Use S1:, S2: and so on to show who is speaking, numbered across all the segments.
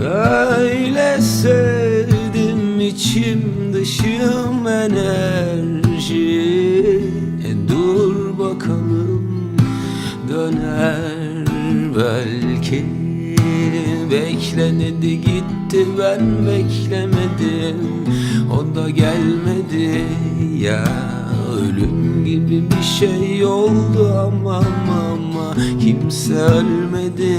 S1: Öyle sevdim içim dışım enerji. E dur bakalım döner belki. Bekle dedi gitti ben beklemedim. O da gelmedi ya Ölüm gibi bir şey oldu. Ama ama, ama Kimse ölmedi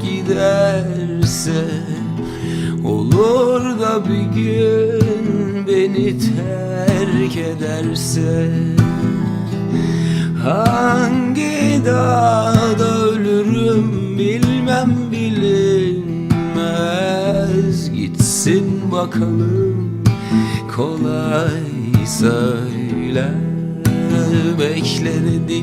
S1: giderse Olur da bir gün beni terk ederse. Hangi dağda ölürüm bilmem bilinmez. Gitsin bakalım kolay söyle Bekle dedi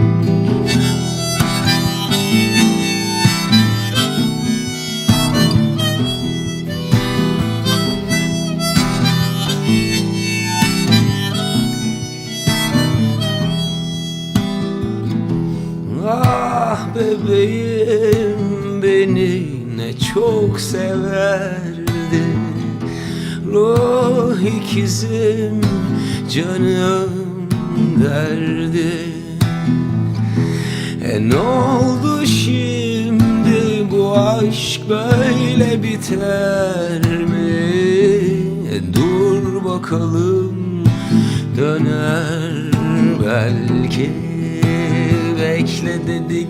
S1: bebeğim beni ne çok severdi. Ruh ikizim canım derdi. E ne oldu şimdi bu aşk böyle biter mi? E dur bakalım döner belki. Bekle dedi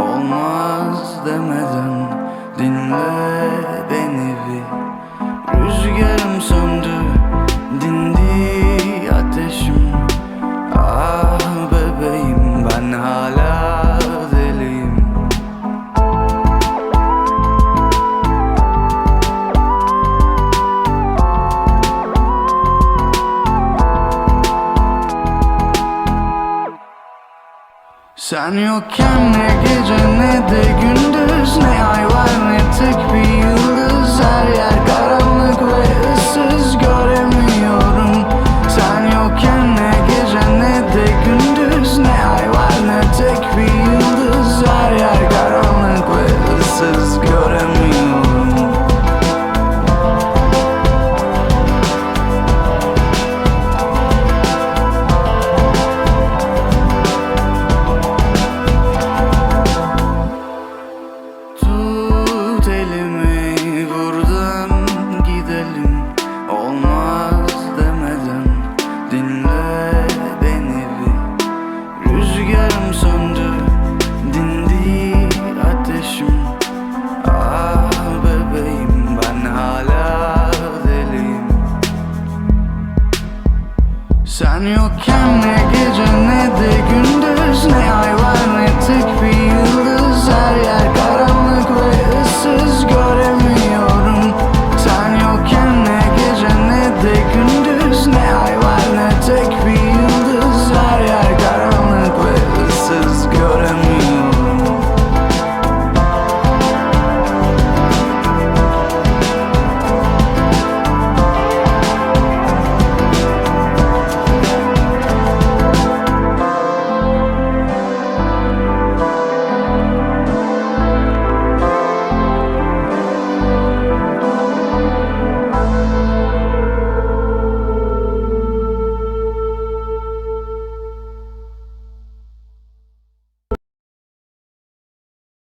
S2: olmaz demeden Ben yokken ne gece ne de gündüz Ne ay var ne tek comes under.